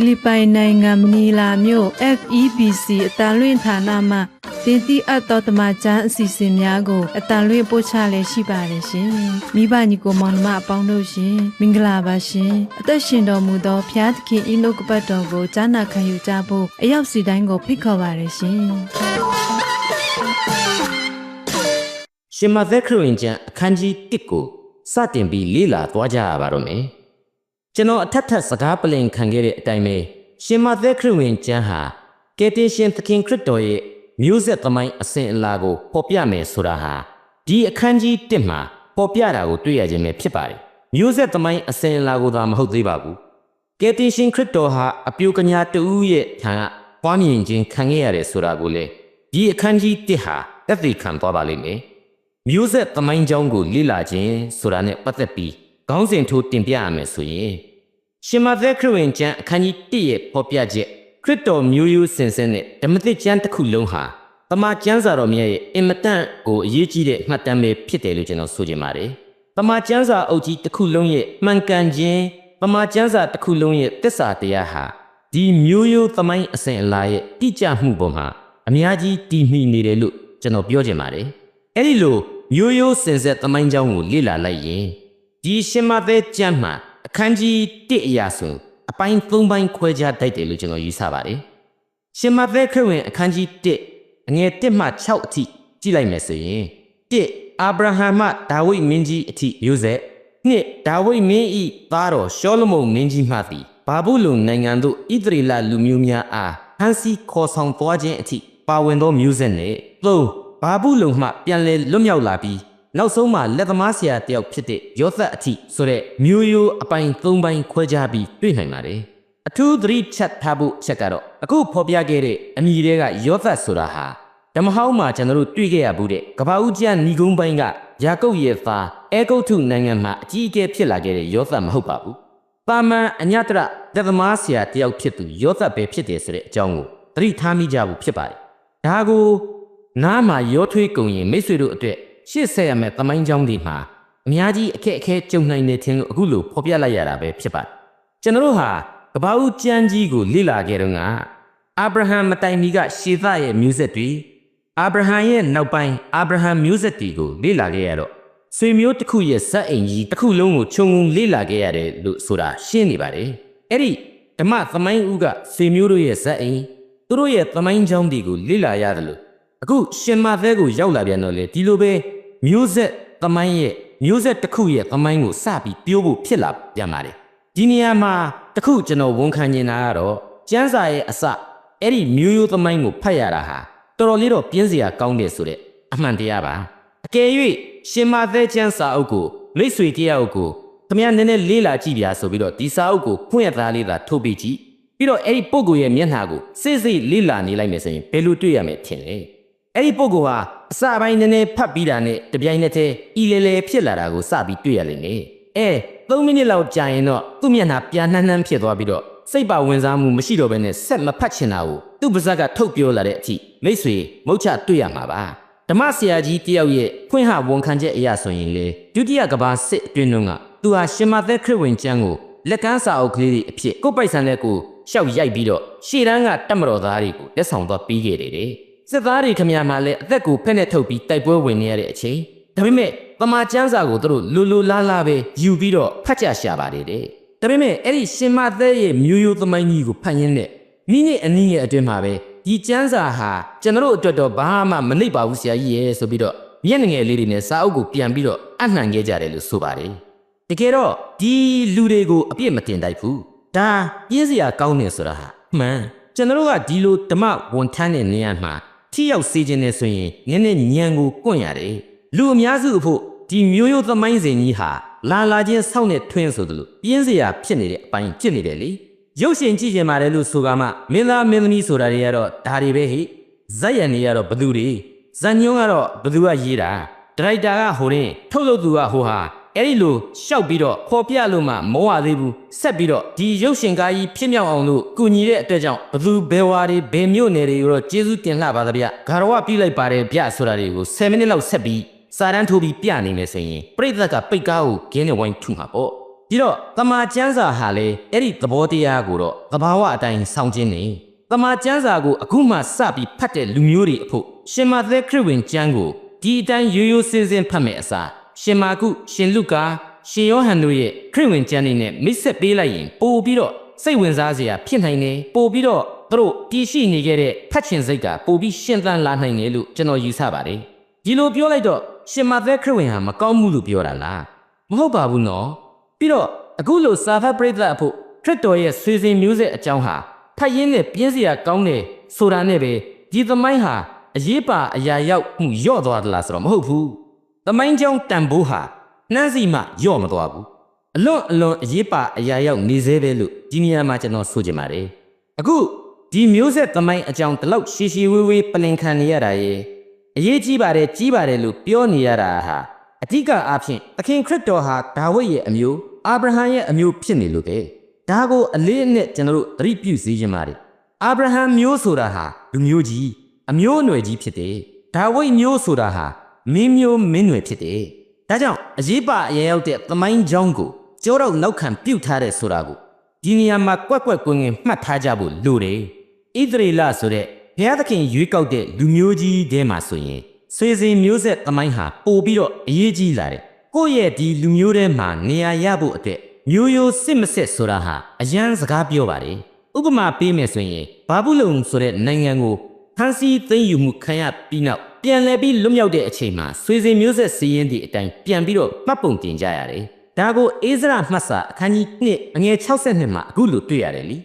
ဖိလစ်ပိုင်နိုင်ငံမနီလာမြို့ FEBC အတန်လွင့်ဌာနမှတင်တိအပ်သောတမချန်းအစီအစဉ်များကိုအတန်လွင့်ပို့ချလည်းရှိပါတယ်ရှင်။မိဘညီကိုမောင်နှမအပေါင်းတို့ရှင်မင်္ဂလာပါရှင်။အသက်ရှင်တော်မူသောဖျားသခင်ဤနှုတ်ကပတ်တော်ကိုကြားနာခံယူကြဖို့အရောက်စီတိုင်းကိုဖိတ်ခေါ်ပါတယ်ရှင်။ ရှင်မသက်ခရစ်ဝင်ကျမ်းအခန်းကြီး1ကိုစတင်ပြီးလေ့လာသွားကြရပါတော့မယ်။ကျွန်တော်အထက်ထပ်စကားပလင်ခံခဲ့တဲ့အတိုင်းပဲရှင်မသက်ခရစ်ဝင်ကျမ်းဟာကယ်တင်ရှင်သခင်ခရစ်တော်ရဲ့မျိုးဆက်သမိုင်းအစဉ်အလာကိုပေါ်ပြမယ်ဆိုတာဟာဒီအခန်းကြီး1မှာပေါ်ပြတာကိုတွေ့ရခြင်းပဲဖြစ်ပါတယ်။မျိုးဆက်သမိုင်းအစဉ်အလာကိုသာမဟုတ်သေးပါဘူး။ကယ်တင်ရှင်ခရစ်တော်ဟာအပြိုကညာတူရဲ့ထံကပွားမြင်ခြင်းခံခဲ့ရတယ်ဆိုတာကိုလေဒီအခန်းကြီး1ဟာသက်သေခံသွားပါလိမ့်မယ်။ မျိုးဆက်သမိုင်းကြောင်းကိုလေ့လာခြင်းဆိုတာနဲ့ပတ်သက်ပြီးခေါင်းစဉ်ထိုးတင်ပြရမယ်ဆိုရင်ရှင်မသက်ခရစ်ဝင်ကျမ်းအခန်းကြီး1ရဲ့ဖော်ပြချက်ခရစ်တော်မျိုးရိုးစင်စင်နဲ့ဓမ္မသစ်ကျမ်းတစ်ခုလုံးဟာတမန်ကျမ်းစာတော်မြတ်ရဲ့အင်မတန်ကိုအရေးကြီးတဲ့မှတ်တမ်းပဲဖြစ်တယ်လို့ကျွန်တော်ဆိုချင်ပါတယ်။တမန်ကျမ်းစာအုပ်ကြီးတစ်ခုလုံးရဲ့မှန်ကန်ခြင်းတမန်ကျမ်းစာတစ်ခုလုံးရဲ့သစ္စာတရားဟာဒီမျိုးရိုးသမိုင်းအစဉ်အလာရဲ့တိကျမှုပေါ်မှာအများကြီးတည်မှီနေတယ်လို့ကျွန်တော်ပြောချင်ပါတယ်။အဲ့ဒီလို ရိုးရိုးစင်ဆက်သမိုင်းကြောင်းကိုလေ့လာလိုက်ရင်ဒီရှင်မသက်ကျမ်းမှာအခန်းကြီး1အရာဆိုအပိုင်း3ပိုင်းခွဲခြားတိုက်တယ်လို့ကျွန်တော်ယူဆပါတယ်။ရှင်မသက်ခရစ်ဝင်အခန်းကြီး1အငယ်1မှ6အထိကြည့်လိုက်မယ်ဆိုရင်1အာဗြဟံမှဒါဝိဒ်မင်းကြီးအထိမျိုးဆက်2ဒါဝိဒ်မင်းဤသားတော်ရှောလမုန်မင်းကြီးမှသည်ဘာဘူးလုံနိုင်ငံသို့ဣသရေလလူမျိုးများအားဟန်စီခေါ်ဆောင်သွားခြင်းအထိပါဝင်သောမျိုးဆက်နှင့်3 ဘာဘူးလုံမှပြန်လည်လွတ်မြောက်လာပြီးနောက်ဆုံးမှလက်သမားဆရာတယောက်ဖြစ်တဲ့ယောသတ်အထိဆိုတဲ့မျိုးရိုးအပိုင်း၃ပိုင်းခွဲခြားပြီးတွေ့နိုင်ပါတယ်အထူးသတိချက်ထားဖို့ချက်ကတော့အခုဖော်ပြခဲ့တဲ့အမည်တွေကယောသတ်ဆိုတာဟာဓမ္မဟောင်းမှာကျွန်တော်တို့တွေ့ခဲ့ရဘူးတဲ့ကပ္ပဦးကျမ်းညီကုန်းပိုင်းကယာကုပ်ရဲ့သားအဲဂုတ်ထုနိုင်ငံမှာအကြီးအကဲဖြစ်လာခဲ့တဲ့ယောသတ်မဟုတ်ပါဘူး။ပါမန်အညတရလက်သမားဆရာတယောက်ဖြစ်သူယောသတ်ပဲဖြစ်တယ်ဆိုတဲ့အကြောင်းကိုသတိထားမိကြဖို့ဖြစ်ပါတယ်။ဒါကို နားမှာရောထွေးကုန်ရင်မိတ်ဆွေတို့အတွက်ရှေ့ဆက်ရမယ့်သမိုင်းကြောင်းတွေမှာအများကြီးအခက်အခဲကြုံနိုင်တဲ့ထင်လို့အခုလိုဖော်ပြလိုက်ရတာပဲဖြစ်ပါတယ်။ကျွန်တော်တို့ဟာကပ္ပဦးကျမ်းကြီးကိုလေ့လာခဲ့တော့ကအာဗြဟံမတိုင်မီကရှေသရဲ့မျိုးဆက်တွေအာဗြဟံရဲ့နောက်ပိုင်းအာဗြဟံမျိုးဆက်တွေကိုလေ့လာခဲ့ရတော့ဆွေမျိုးတစ်ခုရဲ့ဇက်အိမ်ကြီးတစ်ခုလုံးကိုခြုံငုံလေ့လာခဲ့ရတယ်လို့ဆိုတာရှင်းနေပါတယ်။အဲ့ဒီဓမ္မသမိုင်းဦးကဆွေမျိုးတို့ရဲ့ဇက်အိမ်သူတို့ရဲ့သမိုင်းကြောင်းတွေကိုလေ့လာရတယ်လို့ အခုရှင်မသဲကိုရောက်လာပြန်တော့လေဒီလိုပဲမျိုးဆက်သမိုင်းရဲ့မျိုးဆက်တစ်ခုရဲ့သမိုင်းကိုစပြီးပြောဖို့ဖြစ်လာပြန်ပါတယ်။ဒီနေရာမှာတစ်ခုကျွန်တော်ဝန်ခံနေတာကတော့ကျမ်းစာရဲ့အစအဲ့ဒီမျိုးရိုးသမိုင်းကိုဖတ်ရတာဟာတော်တော်လေးတော့ပြင်းစရာကောင်းတယ်ဆိုတဲ့အမှန်တရားပါအကယ်၍ရှင်မသဲကျမ်းစာအုပ်ကိုမိတ်ဆွေတရားအုပ်ကိုခမရနည်းနည်းလေးလာကြည့်ပြဆိုပြီးတော့ဒီစာအုပ်ကိုဖွင့်ရသားလေးသာထုတ်ပြီးကြည့်ပြီးတော့အဲ့ဒီပုဂ္ဂိုလ်ရဲ့မျက်နှာကိုစိတ်စိတ်လေးလာနေလိုက်မယ်ဆိုရင်ဘယ်လိုတွေ့ရမလဲထင်လဲ အဲ့ဒီပုဂ္ဂိုလ်ဟာအစပိုင်းနည်းနည်းဖတ်ပြီးတာနဲ့တပြိုင်နက်တည်းဤလေလေဖြစ်လာတာကိုစပြီးတွေ့ရလိမ့်မယ်အဲ3မိနစ်လောက်ကြာရင်တော့သူ့မျက်နှာပြန်နှမ်းနှမ်းဖြစ်သွားပြီးတော့စိတ်ပါဝင်စားမှုမရှိတော့ဘဲနဲ့ဆက်မဖတ်ချင်တာကိုသူ့ပါဇက်ကထုတ်ပြောလာတဲ့အထိမိတ်ဆွေမုတ်ချတွေ့ရမှာပါဓမ္မဆရာကြီးတယောက်ရဲ့ဖွင့်ဟဝန်ခံချက်အရာဆိုရင်လေဒုတိယကမ္ဘာစစ်အတွင်းကသူဟာရှင်မသက်ခရစ်ဝင်ကျမ်းကိုလက်ကမ်းစာအုပ်ကလေးတွေအဖြစ်ကိုယ်ပိုက်ဆံလက်ကိုရှောက်ရိုက်ပြီးတော့ရှေ့တန်းကတက်မတော်သားတွေကိုလက်ဆောင်သွားပေးခဲ့တယ်တဲ့ စစ်သားတွေခမရမှာလည်းအသက်ကိုဖက်နဲ့ထုတ်ပြီးတိုက်ပွဲဝင်နေရတဲ့အချိန်ဒါပေမဲ့တမန်ကျမ်းစာကိုသူတို့လူလူလားလားပဲယူပြီးတော့ဖတ်ကြရှာပါတယ်တဲ့ဒါပေမဲ့အဲ့ဒီရှင်မသက်ရဲ့မျိုးရိုးသမိုင်းကြီးကိုဖတ်ရင်းနဲ့မိနစ်အနည်းငယ်အတွင်းမှာပဲဒီကျမ်းစာဟာကျွန်တော်တို့အတွက်တော့ဘာမှမနှိပ်ပါဘူးဆရာကြီးရဲ့ဆိုပြီးတော့မျက်နှငယ်လေးတွေနဲ့စာအုပ်ကိုပြန်ပြီးတော့အနှံခဲ့ကြတယ်လို့ဆိုပါတယ်တကယ်တော့ဒီလူတွေကိုအပြစ်မတင်တိုက်ဘူးဒါပြင်းစရာကောင်းနေဆိုတာဟာမှန်ကျွန်တော်တို့ကဒီလိုဓမ္မဝန်ထမ်းတဲ့နေရာမှာ ထိရောက်စေခြင်းနဲ့ဆိုရင်နည်းနည်းညံကိုကွန့်ရတယ်လူအများစုအဖို့ဒီမျိုးရိုးသမိုင်းစဉ်ကြီးဟာလာလာချင်းစောင့်နေထွင်းဆိုသလိုပြင်းစရာဖြစ်နေတဲ့အပိုင်းဖြစ်နေတယ်လေရုပ်ရှင်ကြည့်ကြပါတယ်လို့ဆိုကမှမင်းသားမင်းသမီးဆိုတာတွေကတော့ဒါတွေပဲဟိဇက်ရံတွေကတော့ဘသူတွေဇန်ညုံကတော့ဘသူကရေးတာဒရိုက်တာကဟိုရင်ထုတ်လုပ်သူကဟိုဟာ အဲ့ဒီလိုရှောက်ပြီးတော့ခေါ်ပြလို့မှမဝသေးဘူးဆက်ပြီးတော့ဒီရုပ်ရှင်ကားကြီးဖြစ်မြောက်အောင်လို့ကူညီတဲ့အတွက်ကြောင့်ဘသူဘယ်ဝါတွေဘယ်မြို့နယ်တွေကိုတော့ကျေးဇူးတင်လှပါသဗျဂါရဝပြုလိုက်ပါတယ်ဗျဆိုတာတွေကို10မိနစ်လောက်ဆက်ပြီးစာတန်းထိုးပြီးပြနေမယ်ဆိုရင်ပြိဿကပိတ်ကားကိုဂင်းနဲ့ဝိုင်းထုမှာပေါ့ပြီးတော့တမာကျန်းစာဟာလေအဲ့ဒီသဘောတရားကိုတော့သဘာဝအတိုင်းစောင့်ခြင်းနေတမာကျန်းစာကိုအခုမှစပြီးဖတ်တဲ့လူမျိုးတွေအဖို့ရှင်မသက်ခရစ်ဝင်ကျမ်းကိုဒီအတိုင်းရိုးရိုးစင်းစင်းဖတ်မယ်အစား ရှင်မာကုရှင်လုကာရှင်ယောဟန်တို့ရဲ့ခရစ်ဝင်ကျမ်းတွေနဲ့မိတ်ဆက်ပေးလိုက်ရင်ပို့ပြီးတော့စိတ်ဝင်စားစရာဖြစ်နိုင်တယ်ပို့ပြီးတော့သူတို့တည်ရှိနေခဲ့တဲ့ဖတ်ချင်စိတ်ကပို့ပြီးရှင်သန်လာနိုင်တယ်လို့ကျွန်တော်ယူဆပါတယ်ဒီလိုပြောလိုက်တော့ရှင်မသက်ခရစ်ဝင်ဟာမကောင်းဘူးလို့ပြောတာလားမဟုတ်ပါဘူးနော်ပြီးတော့အခုလိုစာဖတ်ပရိသတ်အဖို့ခရစ်တော်ရဲ့ဆွေစဉ်မျိုးဆက်အကြောင်းဟာဖတ်ရင်းနဲ့ပြင်းစရာကောင်းတယ်ဆိုတာနဲ့ပဲဒီသမိုင်းဟာအရေးပါအရာရောက်မှုယော့သွားသလားဆိုတော့မဟုတ်ဘူး သမိုင်းကြောင်းတန်ဖိုးဟာနှမ်းစီမှယော့မသွားဘူးအလွန်အလွန်အရေးပါအရာရောက်နေသေးပဲလို့ဒီနေရာမှာကျွန်တော်ဆိုချင်ပါတယ်အခုဒီမျိုးဆက်သမိုင်းအကြောင်းတလောက်ရှည်ရှည်ဝေးဝေးပလင်ခံနေရတာရဲ့အရေးကြီးပါတယ်ကြီးပါတယ်လို့ပြောနေရတာဟာအဓိကအားဖြင့်သခင်ခရစ်တော်ဟာဒါဝိဒ်ရဲ့အမျိုးအာဗြဟံရဲ့အမျိုးဖြစ်နေလို့ပဲဒါကိုအလေးအနက်ကျွန်တော်တို့သတိပြုစေချင်ပါတယ်အာဗြဟံမျိုးဆိုတာဟာလူမျိုးကြီးအမျိုးအနွယ်ကြီးဖြစ်တယ်ဒါဝိဒ်မျိုးဆိုတာဟာ မင်းမျိုးမင်းနွယ်ဖြစ်တယ်ဒါကြောင့်အရေးပါအရေးရောက်တဲ့သမိုင်းကြောင်းကိုကြောတော့နောက်ခံပြုတ်ထားတဲ့ဆိုတာကိုဒီနေရာမှာကွက်ကွက်ကွင်းကွင်းမှတ်ထားကြဖို့လိုတယ်ဣသရေလဆိုတဲ့ဘုရားသခင်ရွေးကောက်တဲ့လူမျိုးကြီးတဲမှာဆိုရင်ဆွေစဉ်မျိုးဆက်သမိုင်းဟာပို့ပြီးတော့အရေးကြီးလာတယ်ကိုယ့်ရဲ့ဒီလူမျိုးထဲမှာနေရာရဖို့အတွက်မျိုးရိုးစစ်မစစ်ဆိုတာဟာအရန်စကားပြောပါတယ်ဥပမာပေးမယ်ဆိုရင်ဘာဘူးလုံဆိုတဲ့နိုင်ငံကိုဖန်စီသိမ်းယူမှုခံရပြီးနောက် ပြန်လည်ပြီးလွတ်မြောက်တဲ့အချိန်မှာဆွေစဉ်မျိုးဆက်စီးရင်ဒီအတိုင်းပြန်ပြီးတော့မှတ်ပုံတင်ကြရတယ်ဒါကိုအေးစရမှတ်စာအခန်းကြီး1အငယ်62မှာအခုလိုတွေ့ရတယ်လी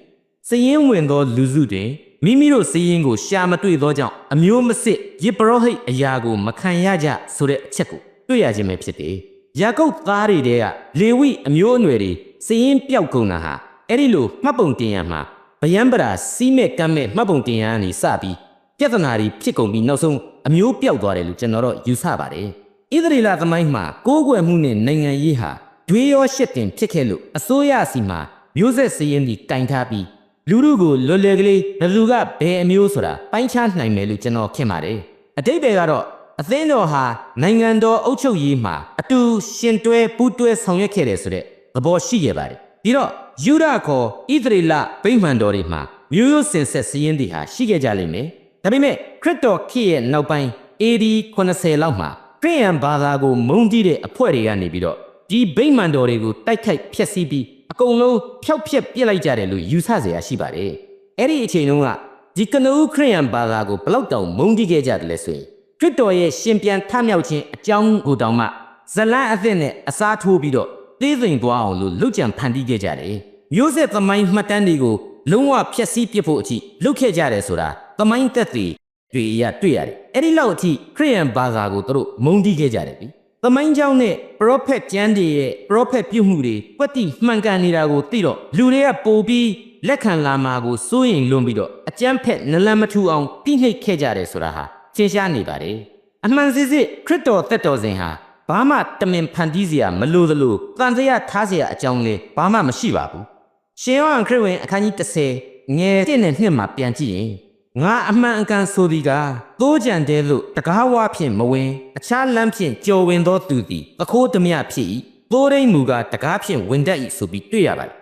စည်ရင်ဝင်သောလူစုတွင်မိမိတို့စည်ရင်ကိုရှာမတွေ့သောကြောင့်အမျိုးမစစ်ယေပရောဟိတ်အရာကိုမခံရကြဆိုတဲ့အချက်ကိုတွေ့ရခြင်းပဲဖြစ်တယ်။ယာကုပ်သားတွေတဲကလေဝိအမျိုးအနွယ်တွေစည်ရင်ပျောက်ကုန်တာဟာအဲ့ဒီလိုမှတ်ပုံတင်ရမှာဗယံပရာစီးမဲ့ကမ်းမဲ့မှတ်ပုံတင်ရကနေစပြီး ပြဿနာတွေဖြစ်ကုန်ပြီးနောက်ဆုံးအမျိုးပျောက်သွားတယ်လို့ကျွန်တော်တို့ယူဆပါတယ်။ဣသရေလသမိုင်းမှာကိုးကွယ်မှုနဲ့နိုင်ငံရေးဟာဒွေရောရှစ်တင်ဖြစ်ခဲ့လို့အစိုးရစီမှာမျိုးဆက်စည်ရင်ဒီတိုင်ထားပြီးလူလူကိုလွယ်လွယ်ကလေးဘယ်သူကဘယ်အမျိုးဆိုတာပိုင်းခြားနိုင်မယ်လို့ကျွန်တော်ခင်ပါတယ်အတိတ်တွေကတော့အသင်းတော်ဟာနိုင်ငံတော်အုပ်ချုပ်ရေးမှာအတူရှင်တွဲပူးတွဲဆောင်ရွက်ခဲ့တယ်ဆိုတဲ့သဘောရှိခဲ့ပါတယ်ပြီးတော့ယူဒခေါ်ဣသရေလဗိမာန်တော်တွေမှာမျိုးရိုးစင်ဆက်စည်းရင်းတွေဟာရှိခဲ့ကြလိမ့်မယ် ဒါပေမဲ့ခရစ်တော်ခေတ်ရဲ့နောက်ပိုင်း AD 80လောက်မှာခရစ်ယာန်ဘာသာကိုမုန်းတီးတဲ့အဖွဲ့တွေကနေပြီးတော့ဒီဗိမာန်တော်တွေကိုတိုက်ခိုက်ဖျက်ဆီးပြီးအကုန်လုံးဖျောက်ဖျက်ပြစ်လိုက်ကြတယ်လို့ယူဆเสียရရှိပါတယ်။အဲ့ဒီအချိန်တုန်းကဒီကနဦးခရိယန်ဘာသာကိုဘလောက်တောင်မုန်းတီးခဲ့ကြတယ်လဲဆိုရင်ခရစ်တော်ရဲ့ရှင်ပြန်ထမြောက်ခြင်းအကြောင်းကိုတောင်မှဇလန်းအသစ်နဲ့အစားထိုးပြီးတော့သေးသိမ်သွားအောင်လို့လှုပ်ကြံဖန်တီးခဲ့ကြတယ်။မျိုးဆက်သမိုင်းမှတ်တမ်းတွေကိုလုံးဝဖျက်ဆီးပစ်ဖို့အထိလှုပ်ခဲ့ကြတယ်ဆိုတာ သမိုင်းသက်သေတွေရတွေ့ရတယ်။အဲ့ဒီလောက်အထိခရိယန်ဘာသာကိုသူတို့မုန်းတီးခဲ့ကြတယ်ပြီ။သမိုင်းကြောင်းနဲ့ prophet ကျမ်းတွေရဲ့ prophet ပြုမှုတွေကွက်တိမှန်ကန်နေတာကိုသိတော့လူတွေကပိုပြီးလက်ခံလာမှာကိုစိုးရင်လွန်ပြီးတော့အကျမ်းဖက်နလန်မထူအောင်ပြိနှိပ်ခဲ့ကြတယ်ဆိုတာဟာရှင်းရှားနေပါတယ်အမှန်စစ်စစ်ခရစ်တော်သက်တော်စဉ်ဟာဘာမှတမင်ဖန်တီးစရာမလိုသလိုတန်စရာထားစရာအကြောင်းလေးဘာမှမရှိပါဘူးရှင်ယောဟန်ခရစ်ဝင်အခန်းကြီး30ငယ်1နဲ့2မှာပြန်ကြည့်ရင် ငါအမှန်အကန်ဆိုသည်ကသိုးကြံတဲလို့တကားဝါဖြင့်မဝင် အခြားလမ်းဖြင့်ကြော်ဝင်သောသူသည်အခိုးဓမြဖြစ်၏သိုးရင်းမူကတကားဖြင့်ဝင်တတ်၏ဆိုပြီးတွေ့ရပါတယ်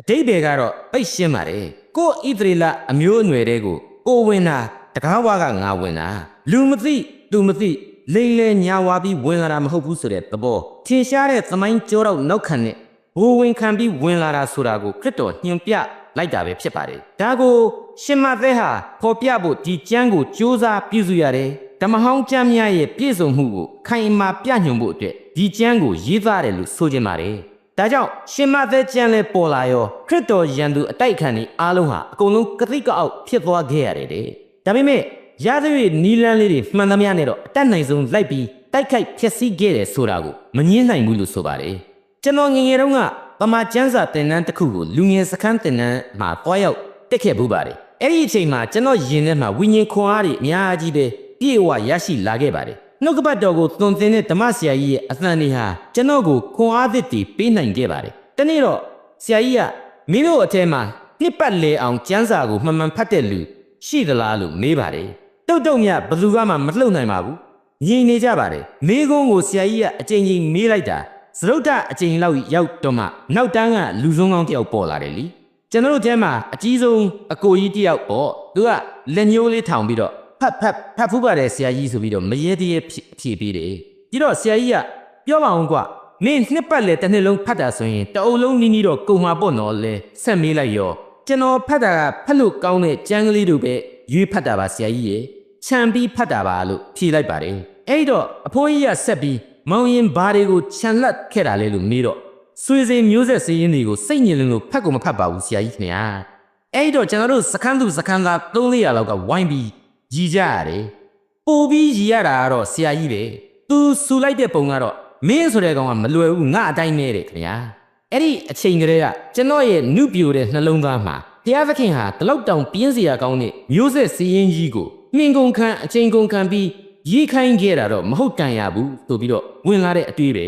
အတိတ်တွေကတော့ပိတ်ရှင်းပါတယ်ကိုဣသရေလအမျိုးအနွယ်တွေကိုကိုဝင်တာတကားဝါကငါဝင်တာလူမသိသူမသိလိမ့်လဲညာဝါပြီးဝင်လာတာမဟုတ်ဘူးဆိုတဲ့သဘောထင်ရှားတဲ့သမိုင်းကြောတော့နောက်ခံတဲ့ဘိုးဝင်ခံပြီးဝင်လာတာဆိုတာကိုခရစ်တော်ညွှန်ပြလိုက်တာပဲဖြစ်ပါတယ်ဒါကို ရှင်မသက်ဟာဖော်ပြဖို့ဒီကျမ်းကိုစူးစမ်းပြုစုရတယ်ဓမ္မဟောင်းကျမ်းများရဲ့ပြည့်စုံမှုကိုခိုင်အမာပြညွှန်ဖို့အတွက်ဒီကျမ်းကိုရေးသားတယ်လို့ဆိုချင်ပါတယ်ဒါကြောင့်ရှင်မသက်ကျမ်းလဲပေါ်လာရောခရစ်တော်ယံသူအတိုက်ခံတွေအားလုံးဟာအကုန်လုံးကတိကအောက်ဖြစ်သွားခဲ့ရတယ်တဲ့ဒါပေမဲ့ရသရွေနီလန်းလေးတွေမှန်သမျှနဲ့တော့အတက်နိုင်ဆုံးလိုက်ပြီးတိုက်ခိုက်ဖျက်ဆီးခဲ့တယ်ဆိုတာကိုမငင်းနိုင်ဘူးလို့ဆိုပါတယ်ကျွန်တော်ငယ်ငယ်တုန်းကပမာကျန်းစာတင်နန်းတစ်ခုကိုလူငယ်စခန်းတင်နန်းမှာတွားရောက်တက်ခဲ့ဘူးပါတယ် အဲ့ဒီအချိန်မှာကျွန်တော်ယင်ထဲမှာဝိညာဉ်ခွန်အားတွေအများကြီးပဲပြည့်ဝရရှိလာခဲ့ပါတယ်နှုတ်ကပတ်တော်ကိုသွန်သင်တဲ့ဓမ္မဆရာကြီးရဲ့အသံတွေဟာကျွန်တော်ကိုခွန်အားသစ်တွေပေးနိုင်ခဲ့ပါတယ်တနေ့တော့ဆရာကြီးကမင်းတို့အထဲမှာနှစ်ပတ်လေအောင်ကျမ်းစာကိုမှန်မှန်ဖတ်တဲ့လူရှိသလားလို့မေးပါတယ်တုတ်တုတ်မြဘယ်သူကမှမလှုပ်နိုင်ပါဘူးငြိမ်နေကြပါတယ်မိကုန်းကိုဆရာကြီးကအချိန်ချင်းမေးလိုက်တာသရုတ်တအချိန်လောက်ရောက်တော့မှနောက်တန်းကလူစုံကောင်းတယောက်ပေါ်လာတယ်လी ကျွန်တော်တို့ထဲမှာအကြီးဆုံးအကိုကြီးတယောက်ပေါ့သူကလက်ညှိုးလေးထောင်ပြီးတော့ဖတ်ဖတ်ဖတ်ဖူးပါတယ်ဆရာကြီးဆိုပြီးတော့မရေတရေဖြည့်ဖြည့်ပေးတယ်ပြီးတော့ဆရာကြီးကပြောပါအောင်ကွာမင်းနှစ်ပတ်လေတစ်နှစ်လုံးဖတ်တာဆိုရင်တအုပ်လုံးနီးနီးတော့ကုန်မှာပေါ့နော်လဲဆက်မေးလိုက်ရောကျွန်တော်ဖတ်တာကဖတ်လို့ကောင်းတဲ့ကျမ်းကလေးတို့ပဲရွေးဖတ်တာပါဆရာကြီးရေခြံပြီးဖတ်တာပါလို့ဖြေလိုက်ပါတယ်အဲ့တော့အဖိုးကြီးကဆက်ပြီးမောင်ရင်ဘာတွေကိုခြံလက်ခဲ့တာလဲလို့မေးတော့ ဆွေစဉ်မျိုးဆက်စည်းရင်းတွေကိုစိတ်ညစ်လင်းလို့ဖတ်ကုန်မဖတ်ပါဘူးဆရာကြီးခင်ဗျာအဲ့တော့ကျွန်တော်တို့စခန်းသူစခန်းသား300လောက်ကဝိုင်းပြီးရီကြရတယ်ပို့ပြီးရီရတာကတော့ဆရာကြီးပဲသူဆူလိုက်တဲ့ပုံကတော့မင်းဆိုတဲ့ကောင်ကမလွယ်ဘူးငါအတိုင်းနဲ့တဲ့ခင်ဗျာအဲ့ဒီအချိန်ကလေးကကျွန်တော်ရဲ့နုပြိုတဲ့နှလုံးသားမှာတရားသခင်ဟာတလောက်တောင်ပြင်းစရာကောင်းတဲ့မျိုးဆက်စည်းရင်းကြီးကိုနှင်ကုန်ခံအချိန်ကုန်ခံပြီးရီခိုင်းခဲ့တာတော့မဟုတ်တန်ရဘူးဆိုပြီးတော့ဝင်လာတဲ့အတွေ့ပဲ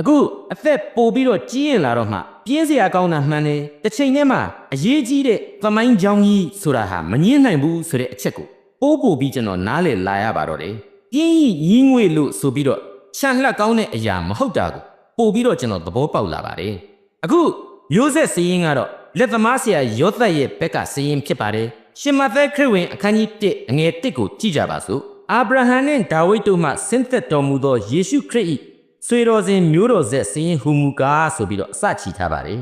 အခုအသက်ပိုပြီးတော့ကြီးရင်လာတော့မှပြင်းစရာကောင်းတာမှန်တယ်တစ်ချိန်တည်းမှာအရေးကြီးတဲ့သမိုင်းကြောင်းကြီးဆိုတာဟာမငင်းနိုင်ဘူးဆိုတဲ့အချက်ကိုပိုးပို့ပြီးကျွန်တော်နားလည်လာရပါတော့တယ်ပြင်းကြီးရင်းငွေလို့ဆိုပြီးတော့ချန်လှက်ကောင်းတဲ့အရာမဟုတ်တာကိုပို့ပြီးတော့ကျွန်တော်သဘောပေါက်လာပါတယ်အခုမျိုးဆက်စည်းရင်ကတော့လက်သမားဆရာယောသက်ရဲ့ဘက်ကစည်းရင်ဖြစ်ပါတယ်ရှင်မသက်ခရစ်ဝင်အခန်းကြီး1အငယ်1ကိုကြည့်ကြပါစို့အာဗြဟံနဲ့ဒါဝိဒ်တို့မှဆင်းသက်တော်မူသောယေရှုခရစ်၏ ဆွေတော်စဉ်မျိုးတော်ဆက်စည်းရင်ဟူမူကားဆိုပြီးတော့အစချီထားပါတယ်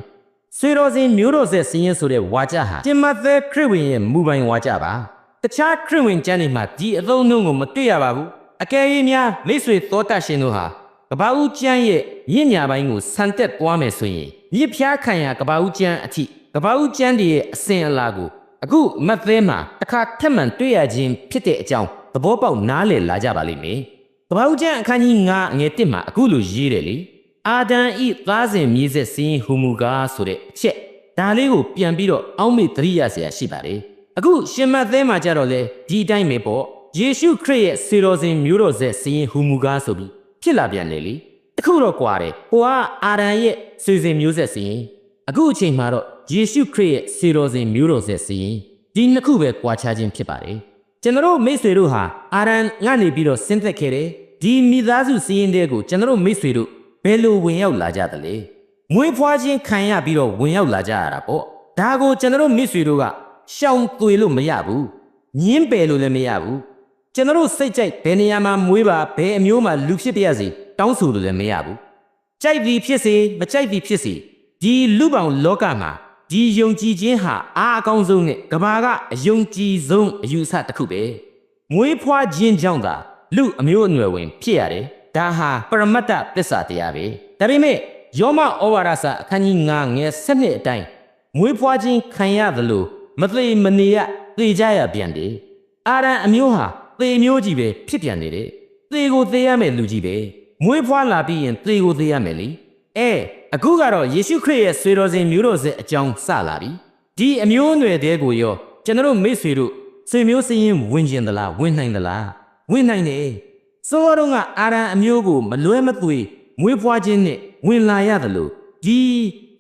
ဆွေတော်စဉ်မျိုးတော်ဆက်စည်းရင်ဆိုတဲ့ဝါကြဟာရှင်မသက်ခရစ်ဝင်ရဲ့မူပိုင်ဝါကြပါတခြားခရစ်ဝင်ကျမ်းတွေမှာဒီအသုံးအနှုန်းကိုမတွေ့ရပါဘူးအကယ်၍များမိတ်ဆွေသောတတ်ရှင်တို့ဟာကဘာဦးကျမ်းရဲ့ရင့်ညာပိုင်းကိုဆန်တက်သွားမယ်ဆိုရင်မြစ်ဖျားခံရကဘာဦးကျမ်းအထိကဘာဦးကျမ်းတည်းရဲ့အစဉ်အလာကိုအခုမတ်သဲမှာတစ်ခါထက်မှန်တွေ့ရခြင်းဖြစ်တဲ့အကြောင်းသဘောပေါက်နားလည်လာကြပါလိမ့်မယ် တဘာဝကျန်အခန်းကြီး9အငယ်1မှာအခုလိုရေးတယ်လေအာဒံဤသားစဉ်မြေဆက်စင်းဟူမူကားဆိုတဲ့အချက်ဒါလေးကိုပြန်ပြီးတော့အောက်မေ့သတိရစရာရှိပါတယ်အခုရှင်မသဲမှာကြတော့လေဒီအတိုင်းပဲပေါ့ယေရှုခရစ်ရဲ့စေတော်စဉ်မျိုးတော်ဆက်စင်းဟူမူကားဆိုပြီးဖြစ်လာပြန်လေလေတခုတော့ကွာတယ်ဟိုကအာဒံရဲ့စေစဉ်မျိုးဆက်စင်းအခုအချိန်မှာတော့ယေရှုခရစ်ရဲ့စေတော်စဉ်မျိုးတော်ဆက်စင်းဒီနှစ်ခုပဲကွာခြားခြင်းဖြစ်ပါတယ် ကျွန်တော်တို့မိတ်ဆွေတို့ဟာအာရန်ကနေပြီးတော့ဆင်းသက်ခဲ့တယ်ဒီမိသားစုစီရင်တဲ့ကိုကျွန်တော်တို့မိတ်ဆွေတို့ဘယ်လိုဝင်ရောက်လာကြသလဲမွေးဖွားခြင်းခံရပြီးတော့ဝင်ရောက်လာကြရတာပေါ့ဒါကိုကျွန်တော်တို့မိတ်ဆွေတို့ကရှောင်သွေလို့မရဘူးညင်းပယ်လို့လည်းမရဘူးကျွန်တော်တို့စိတ်ကြိုက်ဘယ်နေရာမှာမွေးပါဘယ်အမျိုးမှာလူဖြစ်ပြရစီတောင်းဆိုလို့လည်းမရဘူးကြိုက်သည်ဖြစ်စေမကြိုက်သည်ဖြစ်စေဒီလူပောင်လောကမှာ ဒီယုံကြည်ခြင်းဟာအားအကောင်းဆုံးနဲ့ကဘာကအယုံကြည်ဆုံးအယူအဆတစ်ခုပဲမွေးဖွားခြင်းကြောင့်သာလူအမျိုးအနွယ်ဝင် ဖြစ်ရတယ်ဒါဟာပရမတ္တသစ္စာတရားပဲဒါပေမဲ့ယောမဩဝါဒစာအခန်းကြီး9ငယ်7နှစ်အတိုင်းမွေးဖွားခြင်းခံရသလိုမသေးမနေရသေကြရပြန်တယ်အာရန်အမျိုးဟာသေမျိုးကြီးပဲဖြစ်ပြန်နေတယ်သေကိုသေရမယ်လူကြီးပဲမွေးဖွားလာပြီးရင်သေကိုသေရမယ်လေအဲ အခုကတော့ယေရှုခရစ်ရဲ့ဆွေတော်စဉ်မျိုးတော်စဉ်အကြောင်းစလာပြီဒီအမျိုးအနွယ်တဲကိုရောကျွန်တော်တို့မိတ်ဆွေတို့ဆွေမျိုးစည်းရင်ဝင်ကျင်သလားဝင်နိုင်သလားဝင်နိုင်တယ်စောတော့ကအာရန်အမျိုးကိုမလွဲမသွေမွေးဖွားခြင်းနဲ့ဝင်လာရတယ်လို့ဒီ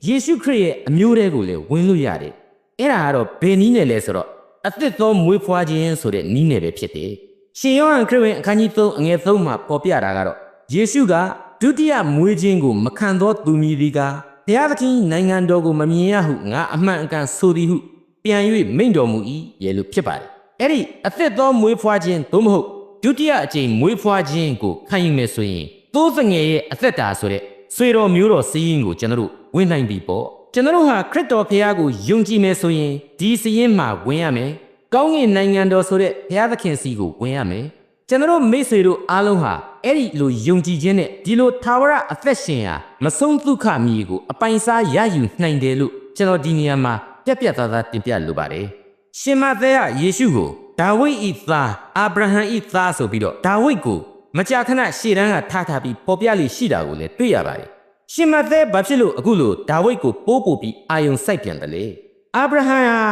ယေရှုခရစ်ရဲ့အမျိုးတဲကိုလည်းဝင်လို့ရတယ်အဲ့ဒါကတော့ဘယ်နည်းနဲ့လဲဆိုတော့အသစ်သောမွေးဖွားခြင်းဆိုတဲ့နီးနယ်ပဲဖြစ်တယ်။ရှင်ယောဟန်ခရစ်ဝင်အခန်းကြီး3အငယ်3မှာပေါ်ပြတာကတော့ယေရှုက ဒုတိယမွေးခြင်းကိုမခံသောသူမည်ဒီကဘုရားသခင်နိုင်ငံတော်ကိုမမြင်ရဟုငါအမှန်အကန်ဆိုသည်ဟုပြန်၍မိန့်တော်မူ၏ရဲ့လို့ဖြစ်ပါတယ်။အဲ့ဒီအသစ်သောမွေးဖွားခြင်းသို့မဟုတ်ဒုတိယအကြိမ်မွေးဖွားခြင်းကိုခံယူမယ်ဆိုရင်သိုးစငယ်ရဲ့အသက်တာဆိုတဲ့ဆွေတော်မျိုးတော်စည်းရင်ကိုကျွန်တော်တို့ဝင်နိုင်ပြီပေါ့။ကျွန်တော်တို့ဟာခရစ်တော်ဖခင်ကိုယုံကြည်မယ်ဆိုရင်ဒီစည်းရင်မှာဝင်ရမယ်။ကောင်းကင်နိုင်ငံတော်ဆိုတဲ့ဘုရားသခင်စီကိုဝင်ရမယ်။ကျွန်တော်တို့မိတ်ဆွေတို့အားလုံးဟာ အဲ့ဒီလိုယုံကြည်ခြင်းနဲ့ဒီလိုသာဝရအသက်ရှင်ရာမဆုံးဒုက္ခမြေကိုအပိုင်စားရယူနိုင်တယ်လို့ကျွန်တော်ဒီနေရာမှာပြက်ပြက်သားသားတင်ပြလိုပါတယ်။ရှင်မသက်ရယေရှုကိုဒါဝိဒ်ဤသားအာဗြဟံဤသားဆိုပြီးတော့ဒါဝိဒ်ကိုမကြာခဏရှေ့တန်းကထားထားပြီးပေါ်ပြလိရှိတာကိုလည်းတွေ့ရပါတယ်။ရှင်မသက်ဘာဖြစ်လို့အခုလိုဒါဝိဒ်ကိုပိုးပို့ပြီးအာယုံစိုက်ပြန်တယ်လေ။အာဗြဟံဟာ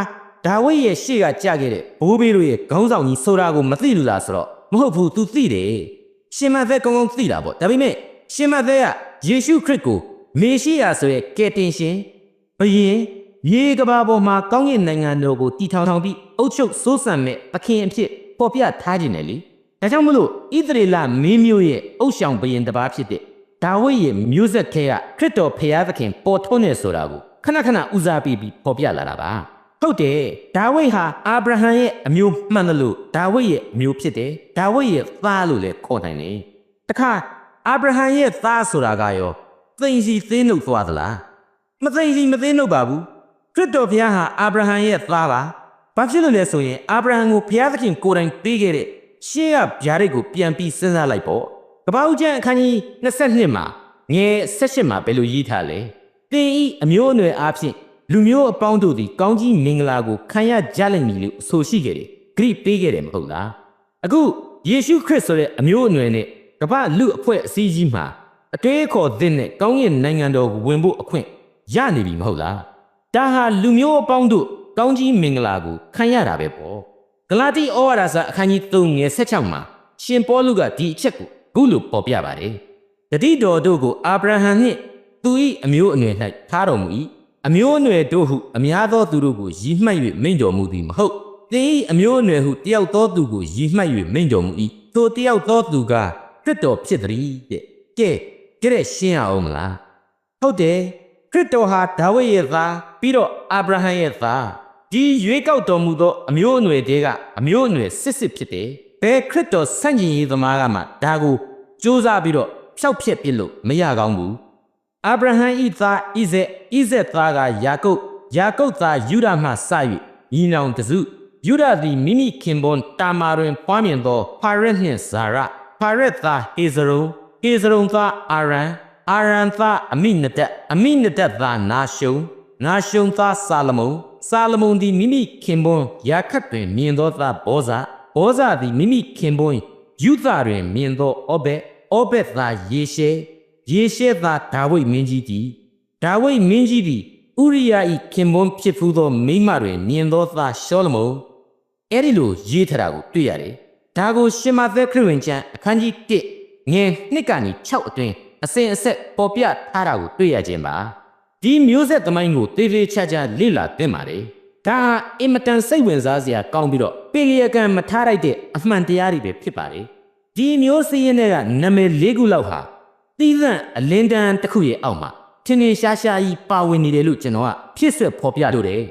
ဒါဝိဒ်ရဲ့ရှေ့ကကြာခဲ့တဲ့ဘိုးဘေးတို့ရဲ့ခေါင်းဆောင်ကြီးဆိုတာကိုမသိလို့လားဆိုတော့မဟုတ်ဘူး तू သိတယ်။ ရှင်မသက်ကောင်းကောင်းသိတာပေါ့ဒါပေမဲ့ရှင်မသက်ကယေရှုခရစ်ကိုမေရှိယဆိုရဲ့ကယ်တင်ရှင်ဘုရင်ရေကဘာပေါ်မှာကောင်းကင်နိုင်ငံတော်ကိုတည်ထောင်ထောင်ပြီးအုပ်ချုပ်စိုးစံမဲ့သခင်အဖြစ်ပေါ်ပြထားခြင်းတယ်လေဒါကြောင့်မလို့ဣသရေလမင်းမျိုးရဲ့အုပ်ဆောင်ဘုရင်တစ်ပါးဖြစ်တဲ့ဒါဝိဒ်ရဲ့မျိုးဆက်ခဲကခရစ်တော်ဖျားသခင်ပေါ်ထွန်းနေဆိုတာကိုခဏခဏဦးစားပေးပြီးပေါ်ပြလာတာပါ ဟုတ်တယ်ဒါဝိဒ်ဟာအာဗြဟံရဲ့အမျိုးမှန်တယ်လို့ဒါဝိဒ်ရဲ့အမျိုးဖြစ်တယ်ဒါဝိဒ်ရဲ့သားလို့လည်းခေါ်နိုင်တယ်တခါအာဗြဟံရဲ့သားဆိုတာကရောသိင်စီသင်းနှုတ်သွားသလားမသိင်စီမသင်းနှုတ်ပါဘူးခရစ်တော်ဘုရားဟာအာဗြဟံရဲ့သားပါဘာဖြစ်လို့လဲဆိုရင်အာဗြဟံကိုဘုရားသခင်ကိုယ်တိုင်ပေးခဲ့တဲ့ရှေးကဗျာဒိတ်ကိုပြန်ပြီးစဉ်းစားလိုက်ပေါ့ကပ္ပဦးကျမ်းအခန်းကြီး22မှာငယ်18မှာဘယ်လိုရေးထားလဲတင်ဤအမျိုးအနွယ်အားဖြင့် လူမျိုးအပေါင်းတို့သည်ကောင်းကြီးမင်္ဂလာကိုခံရကြလိမ့်မည်လို့အဆိုရှိခဲ့တယ်ဂရိပေးခဲ့တယ်မဟုတ်လားအခုယေရှုခရစ်ဆိုတဲ့အမျိုးအနွယ်နဲ့ကမ္ဘာလူအဖွဲ့အစည်းကြီးမှာအတွေးအခေါ်သစ်နဲ့ကောင်းကင်နိုင်ငံတော်ကိုဝင်ဖို့အခွင့်ရနေပြီမဟုတ်လားဒါဟာလူမျိုးအပေါင်းတို့ကောင်းကြီးမင်္ဂလာကိုခံရတာပဲပေါ့ဂလာတိဩဝါဒစာအခန်းကြီး3ငယ်16မှာရှင်ပေါလုကဒီအချက်ကိုခုလိုပေါ်ပြပါတယ်တတိတော်တို့ကိုအာဗြဟံနှင့်သူ၏အမျိုးအနွယ်၌ထားတော်မူ၏ အမျိုးအနွယ်တို့ဟုအများသောသူတို့ကိုရည်မှတ်၍မိန့်တော်မူသည်မဟုတ်သင်၏အမျိုးအနွယ်ဟုတယောက်သောသူကိုရည်မှတ်၍မိန့်တော်မူ၏ထိုတယောက်သောသူကခရစ်တော်ဖြစ်သည်တဲ့ကဲကြည့်ရရှင်းအောင်မလားဟုတ်တယ်ခရစ်တော်ဟာဒါဝိဒ်ရဲ့သားပြီးတော့အာဗြဟံရဲ့သားဒီရွေးကောက်တော်မူသောအမျိုးအနွယ်တွေကအမျိုးအနွယ်စစ်စစ်ဖြစ်တယ်ဘယ်ခရစ်တော်ဆန့်ကျင်ရေးသမားကမှဒါကိုစူးစမ်းပြီးတော့ဖျောက်ဖျက်ပြစ်လို့မရကောင်းဘူး အာဗြဟံဤသားဣဇက်ဣဇက်သားကယာကုပ်ယာကုပ်သားယူဒမှစ၍ညီနောင်တစုယူဒသည်မိမိခင်ပွန်းတာမာတွင်ပွားမြင်သောဖာရက်နှင့်ဇာရဖာရက်သားဟေဇရုံဟေဇရုံသားအာရန်အာရန်သားအမိနဒတ်အမိနဒတ်သားနာရှုံနာရှုံသားဆာလမုန်ဆာလမုန်သည်မိမိခင်ပွန်းယာခတ်တွင်မြင်သောသားဘောဇာဘောဇာသည်မိမိခင်ပွန်းယူသတွင်မြင်သောအောဘက်အောဘက်သားယေရှဲ ယေရှဲသားဒါဝိဒ်မင်းကြီးသည်ဒါဝိဒ်မင်းကြီးသည်ဥရိယာ၏ခင်ပွန်းဖြစ်ဖူးသောမိန်းမတွင်မြင်သောသားရှောလမုန်အဲ့ဒီလိုရေးထားတာကိုတွေ့ရတယ်ဒါကိုရှင်မသက်ခရစ်ဝင်ကျမ်းအခန်းကြီး1ငယ်2ကနေ6အတွင်းအစဉ်အဆက်ပေါ်ပြထားတာကိုတွေ့ရခြင်းပါဒီမျိုးဆက်သမိုင်းကိုသေသေးချာချာလေ့လာသင့်ပါတယ်ဒါဟာအင်မတန်စိတ်ဝင်စားစရာကောင်းပြီးတော့ပေရကံမထားလိုက်တဲ့အမှန်တရားတွေပဲဖြစ်ပါတယ်ဒီမျိုးစည်းရင်းတွေကနာမည်၄ခုလောက်ဟာ သီးသန့်အလင်းတန်းတစ်ခုရဲ့အောက်မှာထင်ထင်ရှားရှားကြီးပါဝင်နေတယ်လို့ကျွန်တော်ကဖြစ်ဆွဲဖော်ပြလို့တယ်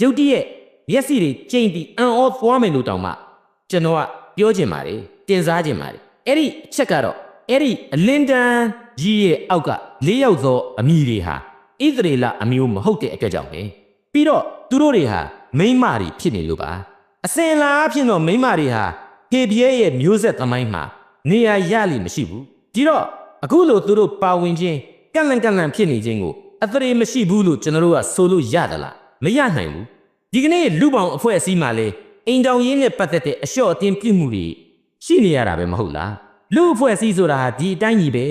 ရုတ်တရက်မျက်စိတွေကျိန်ပြီးအံ့ဩသွားမယ်လို့တောင်မှကျွန်တော်ကပြောချင်ပါတယ်တင်စားချင်ပါတယ်အဲ့ဒီအချက်ကတော့အဲ့ဒီအလင်းတန်းကြီးရဲ့အောက်က၄ယောက်သောအမိတွေဟာဣသရေလအမျိုးမဟုတ်တဲ့အတွက်ကြောင့်ပဲပြီးတော့သူတို့တွေဟာမိန်းမတွေဖြစ်နေလို့ပါအစင်လာအဖြစ်တော့မိန်းမတွေဟာဖေပြဲရဲ့မျိုးဆက်သမိုင်းမှာနေရာရလိမရှိဘူးဒီတော့ အခုလိုသူတို့ပါဝင်ခြင်းကန့်လန့်ကန့်လန့်ဖြစ်နေခြင်းကိုအသရေမရှိဘူးလို့ကျွန်တော်တို့ကဆိုလို့ရသလားမရနိုင်ဘူးဒီကနေ့လူပောင်အဖွဲ့အစည်းမှာလေအိမ်တောင်ရင်းနဲ့ပတ်သက်တဲ့အလျှော့အတင်းပြုမှုတွေရှိနေရတာပဲမဟုတ်လားလူအဖွဲ့အစည်းဆိုတာဟာဒီအတိုင်းကြီးပဲ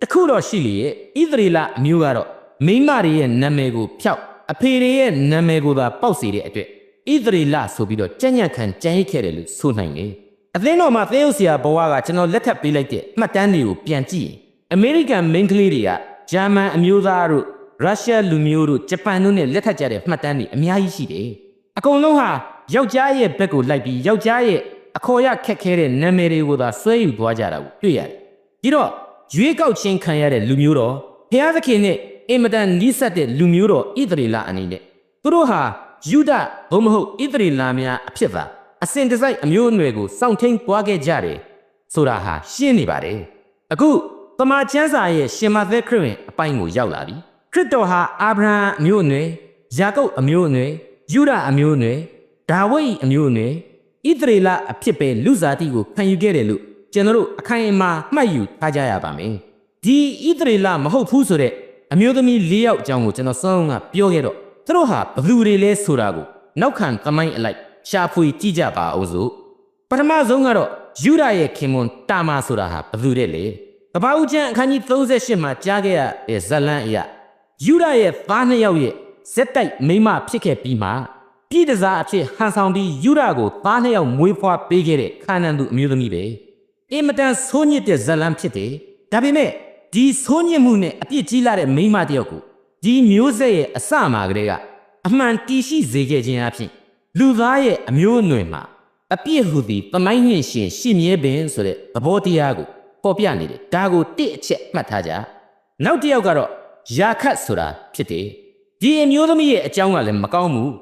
တခုတော့ရှိလေရဲ့ဣသရေလအမျိုးကတော့မိန်းမတွေရဲ့နာမည်ကိုဖျောက်အဖေတွေရဲ့နာမည်ကိုသာပေါက်စေတဲ့အတွက်ဣသရေလဆိုပြီးတော့ကြံ့ညံ့ခံကြံ့ရစ်ခဲ့တယ်လို့ဆိုနိုင်တယ်အသင်းတော်မှာသင်းဥစရာဘဝကကျွန်တော်လက်ထပ်ပေးလိုက်တဲ့မှတ်တမ်းတွေကိုပြန်ကြည့်ရင် အမေရိကန်မိန်းကလေးတွေကဂျာမန်အမျိုးသားတို့ရုရှားလူမျိုးတို့ဂျပန်တို့နဲ့လက်ထပ်ကြတဲ့မှတ်တမ်းတွေအများကြီးရှိတယ်အကုန်လုံးဟာယောက်ျားရဲ့ဘက်ကိုလိုက်ပြီးယောက်ျားရဲ့အခေါ်ရခက်ခဲတဲ့နာမည်တွေကိုသာဆွဲယူသွားကြတာကိုတွေ့ရတယ်ဒီတော့ရွေးကောက်ခြင်းခံရတဲ့လူမျိုးတော်ဖျားသခင်နဲ့အင်မတန်နီးစပ်တဲ့လူမျိုးတော်ဣသရေလအနေနဲ့သူတို့ဟာယူဒဘုံမဟုတ်ဣသရေလများအဖြစ်သာအစဉ်တစိုက်အမျိုးအနွယ်ကိုစောင့်ထိန်သွားခဲ့ကြတယ်ဆိုတာဟာရှင်းနေပါတယ်အခု တမန်ကျမ်းစာရဲ့ရှင်မသက်ခရစ်ဝင်အပိုင်းကိုရောက်လာပြီခရစ်တော်ဟာအာဗြဟံအမျိုးအနွယ်ယာကုပ်အမျိုးအနွယ်ယူဒအမျိုးအနွယ်ဒါဝိဒ်အမျိုးအနွယ်ဣသရေလအဖြစ်ပဲလူစားတိကိုခံယူခဲ့တယ်လို့ကျွန်တော်တို့အခိုင်အမာမှတ်ယူထားကြရပါမယ်ဒီဣသရေလမဟုတ်ဘူးဆိုတဲ့အမျိုးသမီး၄ယောက်အကြောင်းကိုကျွန်တော်စောင်းကပြောခဲ့တော့သူတို့ဟာဘသူတွေလဲဆိုတာကိုနောက်ခံသမိုင်းအလိုက်ရှာဖွေကြည့်ကြပါအောင်စို့ပထမဆုံးကတော့ယူဒရဲ့ခင်မွန်တာမာဆိုတာဟာဘသူတဲ့လေ ကပ္ပဦးကျမ်းအခန်းကြီး38မှာကြားခဲ့ရတဲ့ဇလန်းအရာယူဒရဲ့သားနှစ်ယောက်ရဲ့ဇက်တိုက်မိန်းမဖြစ်ခဲ့ပြီးမှပြည်တစားအဖြစ်ဟန်ဆောင်ပြီးယူဒကိုသားနှစ်ယောက်မွေးဖွားပေးခဲ့တဲ့ခါနန်သူအမျိုးသမီးပဲဣအင်မတန်ဆိုးညစ်တဲ့ဇတ်လန်းဖြစ်တယ်ဒါပေမဲ့ဒီဆိုးညစ်မှုနဲ့အပြစ်ကြီးလာတဲ့မိန်းမတစ်ယောက်ကိုဒီမျိုးဆက်ရဲ့အစမှာကလေးကအမှန်တီရှိစေခဲ့ခြင်းအဖြစ်လူသားရဲ့အမျိုးအနွယ်မှာအပြစ်ဟူသည်ပမိုင်းနှင့်ရှင်ရှင့်မြဲပင်ဆိုတဲ့သဘောတရားကို ပေါ်ပြနေတယ်ဒါကိုတစ်အချက်မှတ်ထားကြနောက်တစ်ယောက်ကတော့ယာခတ်ဆိုတာဖြစ်တယ်ဒီအမျိုးသမီးရဲ့အကြောင်းကလည်းမကောင်းဘူး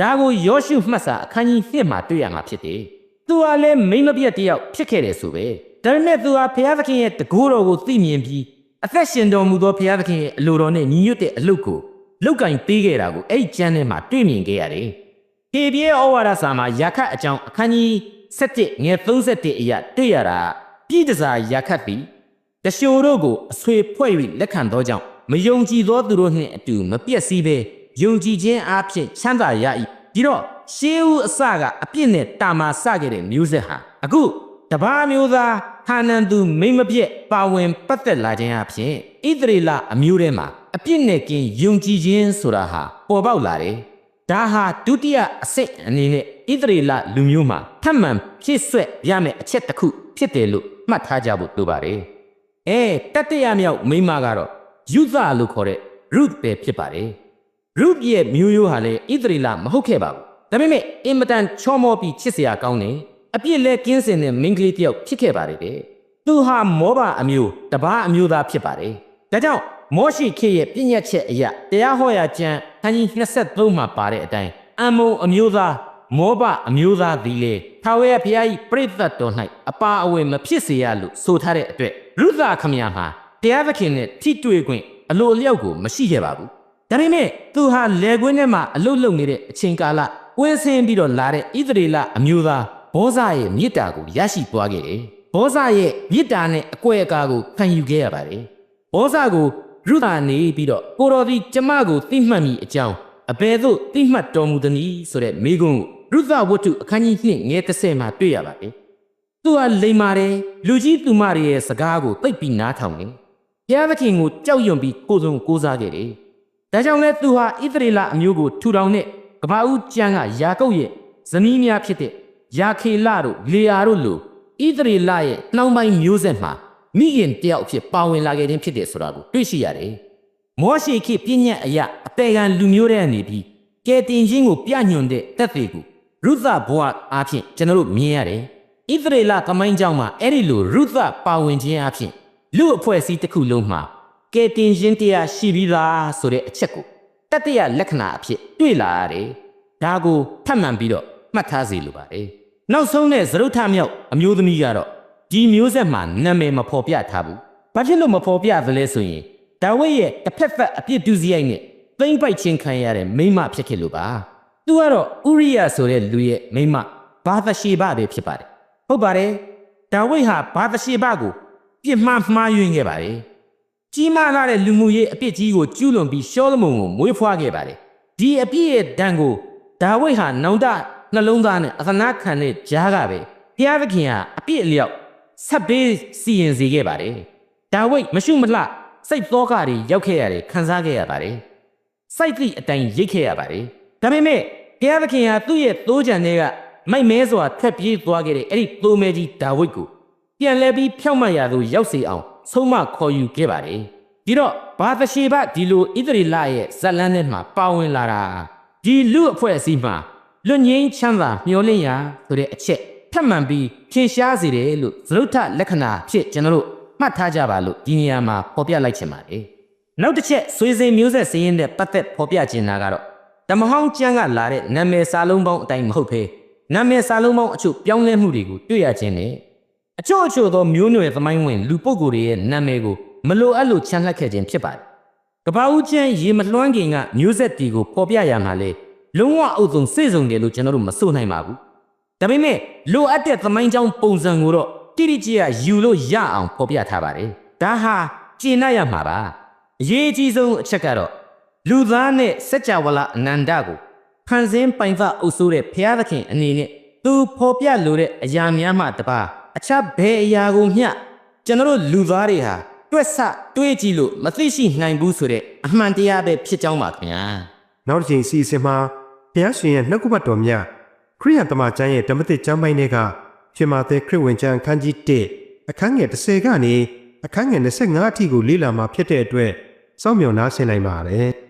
ဒါကိုယောရှုမှတ်စာအခန်းကြီး1မှာတွေ့ရမှာဖြစ်တယ်သူကလည်းမိန်းမပြတ်တစ်ယောက်ဖြစ်ခဲ့တယ်ဆိုပဲဒါပေမဲ့သူဟာဘုရားသခင်ရဲ့တကူတော်ကိုသိမြင်ပြီးအသက်ရှင်တော်မူသောဘုရားသခင်ရဲ့အလိုတော်နဲ့ညီညွတ်တဲ့အလုပ်ကိုလောက်ကင်ပေးခဲ့တာကိုအဲ့ဒီကျမ်းထဲမှာတွေ့မြင်ခဲ့ရတယ်။ကေပြေဩဝါဒစာမှာယာခတ်အကြောင်းအခန်းကြီး7ငယ်31အရာတွေ့ရတာ ပြည်တစားယာခတ်ပြီးတရှိုတို့ကိုအဆွေဖွဲ့၍လက်ခံသောကြောင့်မယုံကြည်သောသူတို့နှင့်အတူမပြည့်စည်ပဲယုံကြည်ခြင်းအဖြစ်ချမ်းသာရ၏ပြီးတော့ရှေးဦးအစကအပြစ်နဲ့တာမာစခဲ့တဲ့မျိုးဆက်ဟာအခုတပါးမျိုးသားဟာနန်သူမိမ့်မပြက်ပါဝင်ပတ်သက်လာခြင်းအဖြစ်ဣသရေလအမျိုးထဲမှာအပြစ်နဲ့ကင်းယုံကြည်ခြင်းဆိုတာဟာပေါ်ပေါက်လာတယ်ဒါဟာဒုတိယအဆင့်အနေနဲ့ ဣသရေလလူမျိုးမှာထပ်မံဖြစ်ဆွက်ရမယ့်အချက်တစ်ခုဖြစ်တယ်လို့မှတ်ထားကြဖို့လိုပါတယ်။အဲတတိယမြောက်မိန်းမကတော့ယူသလို့ခေါ်တဲ့ root ပဲဖြစ်ပါတယ်။ root ရဲ့မျိုးရိုးဟာလည်းဣသရေလမဟုတ်ခဲ့ပါဘူး။ဒါပေမဲ့အင်မတန်ချောမောပြီးချစ်စရာကောင်းတယ်။အပြစ်လဲကင်းစင်တဲ့မိန်းကလေးတစ်ယောက်ဖြစ်ခဲ့ပါတယ်တဲ့။သူဟာမောဘအမျိုးတပားအမျိုးသားဖြစ်ပါတယ်။ဒါကြောင့်မောရှိခေရဲ့ပြည့်ညတ်ချက်အရာတရားဟောရာကျမ်းခန်းကြီး23မှာပါတဲ့အတိုင်းအမုံအမျိုးသား မောဘအမျိုးသားသည်လေထာဝရဘုရား၏ပြိဿတ်တော်၌အပါအဝင်မဖြစ်စေရလို့ဆိုထားတဲ့အတွက်ရုသခမရမှာတရားသခင်နဲ့ထိတွေ့ခွင့်အလိုအလျောက်ကိုမရှိခဲ့ပါဘူးဒါပေမဲ့သူဟာလေကွင်းထဲမှာအလုတ်လုံနေတဲ့အချိန်ကာလဝင်းဆင်းပြီးတော့လာတဲ့ဣသရေလအမျိုးသားဘောဇရဲ့မြစ်တာကိုရရှိသွားခဲ့တယ်ဘောဇရဲ့မြစ်တာနဲ့အကွဲအကားကိုခံယူခဲ့ရပါတယ်ဘောဇကိုရုသာနေပြီးတော့ကိုတော်သည်ကျမကိုသိမှတ်မိအကြောင်းအဘယ်သို့သိမှတ်တော်မူသနည်းဆိုတဲ့မိကွန်းကို ရုသဝတ္ထုအခန်းကြီး2ငယ်30မှာတွေ့ရပါတယ်။သူဟာလိမ္မာတယ်လူကြီးသူမတွေရဲ့စကားကိုသိပ်ပြီးနားထောင်တယ်။ဘုရားသခင်ကိုကြောက်ရွံ့ပြီးကိုယ်စုံကိုးစားခဲ့တယ်။ဒါကြောင့်လဲသူဟာဣသရေလအမျိုးကိုထူထောင်တဲ့ကပ္ပဦးကျမ်းကယာကုပ်ရဲ့ဇနီးများဖြစ်တဲ့ယာခေလတို့လေယာတို့လိုဣသရေလရဲ့နှောင်းပိုင်းမျိုးဆက်မှာမိခင်တယောက်အဖြစ်ပါဝင်လာခဲ့ခြင်းဖြစ်တယ်ဆိုတာကိုတွေ့ရှိရတယ်။မောရှိခေပြည့်ညတ်အရာအပေခံလူမျိုးတွေကနေပြီးကဲတင်ချင်းကိုပြညွန်တဲ့တက်တွေကို ရုသဘဝအားဖြင့်ကျွန်တော်တို့မြင်ရတယ်။ဣသရေလကမိုင်းကြောင့်မှာအဲ့ဒီလိုရုသပါဝင်ခြင်းအားဖြင့်လူအဖွဲ့အစည်းတစ်ခုလုံးမှာကဲတင်ချင်းတရားရှိပြီးသားဆိုတဲ့အချက်ကိုတတရလက္ခဏာအဖြစ်တွေ့လာရတယ်။ဒါကိုထပ်မံပြီးတော့မှတ်ထားစေလိုပါတယ်။နောက်ဆုံးတဲ့သရုတ်ထမြောက်အမျိုးသမီးကတော့ဒီမျိုးဆက်မှာနာမည်မဖော်ပြထားဘူး။ဘာဖြစ်လို့မဖော်ပြသလဲဆိုရင်ဒါဝိဒ်ရဲ့တစ်ဖက်ဖက်အပြစ်ဒုစရိုက်နဲ့သိမ့်ပိုက်ခြင်းခံရတဲ့မိန်းမဖြစ်ခဲ့လို့ပါ။ तू ကတော့ဥရိယဆိုတဲ့လူရဲ့မိန်းမဘာသရှေဘပဲဖြစ်ပါတယ်။ဟုတ်ပါတယ်။ဒါဝိဒ်ဟာဘာသရှေဘကိုပြစ်မှားမှားယွင်းခဲ့ပါတယ်။ကြီးမားလာတဲ့လူမှုရေးအပြစ်ကြီးကိုကျူးလွန်ပြီးရှောလမုန်ကိုမွေးဖွားခဲ့ပါတယ်။ဒီအပြစ်ရဲ့ဒဏ်ကိုဒါဝိဒ်ဟာနောင်တနှလုံးသားနဲ့အသနာခံတဲ့ကြားကပဲဘုရားသခင်ဟာအပြစ်အလျောက်ဆက်ပေးစီရင်စေခဲ့ပါတယ်။ဒါဝိဒ်မရှုမလှစိတ်သောကတွေရောက်ခဲ့ရတယ်ခံစားခဲ့ရပါတယ်။စိုက်သည့်အတိုင်းရိတ်ခဲ့ရပါတယ်။ ဒါပေမဲ့ဘုရားသခင်ဟာသူ့ရဲ့သိုးကြံတွေကမိုက်မဲစွာထွက်ပြေးသွားခဲ့တဲ့အဲ့ဒီသိုးမဲကြီးဒါဝိဒ်ကိုပြန်လဲပြီးဖြောက်မှတ်ရာသို့ရောက်စေအောင်ဆုံးမခေါ်ယူခဲ့ပါတယ်။ဒီတော့ဘာသရှိဘဒီလိုဣသရေလရဲ့ဇက်လန်းထဲမှာပါဝင်လာတာဒီလူအဖွဲ့အစည်းမှာလွတ်ငင်းချမ်းသာမျောလင့်ရာဆိုတဲ့အချက်ထပ်မံပြီးဖြင်ရှားစေတယ်လို့သရုတ်ထလက္ခဏာဖြစ်ကျွန်တော်တို့မှတ်ထားကြပါလို့ဒီနေရာမှာဖော်ပြလိုက်ချင်ပါတယ်။နောက်တစ်ချက်ဆွေစဉ်မျိုးဆက်စည်းရင်းတဲ့ပတ်သက်ဖော်ပြခြင်းတာကတော့ တမဟောင်းကျမ်းကလာတဲ့နာမည်စာလုံးပေါင်းအတိုင်းမဟုတ်ဘဲနာမည်စာလုံးပေါင်းအချို့ပြောင်းလဲမှုတွေကိုတွေ့ရခြင်းနဲ့အချို့အချို့သောမျိုးနွယ်သမိုင်းဝင်လူပုဂ္ဂိုလ်တွေရဲ့နာမည်ကိုမလိုအပ်လို့ချန်လှပ်ခဲ့ခြင်းဖြစ်ပါတယ်။ကပ္ပဦးကျမ်းရေမလွှမ်းခင်ကမျိုးဆက်တီကိုဖော်ပြရမှာလေလုံးဝအုပ်စုံစိတ်ဆုံတယ်လို့ကျွန်တော်တို့မဆိုနိုင်ပါဘူး။ဒါပေမဲ့လိုအပ်တဲ့သမိုင်းကြောင်းပုံစံကိုတော့တိတိကျကျယူလို့ရအောင်ဖော်ပြထားပါတယ်။ဒါဟာကျင့်ရမှာပါ။အရေးအကြီးဆုံးအချက်ကတော့ လူသားနဲ့စัจ java လအနန္တကိုဖန်ဆင်းပိုင်သအုပ်စိုးတဲ့ဘုရားသခင်အနေနဲ့သူဖော်ပြလိုတဲ့အရာများမှတပါအခြားဘယ်အရာကိုမျှကျွန်တော်တို့လူသားတွေဟာတွက်ဆတွေးကြည့်လို့မသိရှိနိုင်ဘူးဆိုတဲ့အမှန်တရားပဲဖြစ်ကြောင်းပါခင်ဗျာနောက်တစ်ချိန်စီအစဉ်မှာဘုရားရှင်ရဲ့နှုတ်ကပတ်တော်မြတ်ခရိယန်တမန်ကျမ်းရဲ့ဓမ္မသစ်ကျမ်းပိုင်းတွေကရှင်မာသဲခရစ်ဝင်ကျမ်းအခန်းကြီး1အခန်းငယ်30ကနေအခန်းငယ်25အထိကိုလေ့လာမှာဖြစ်တဲ့အတွက်စောင့်မျှော်နားဆင်နိုင်ပါတယ်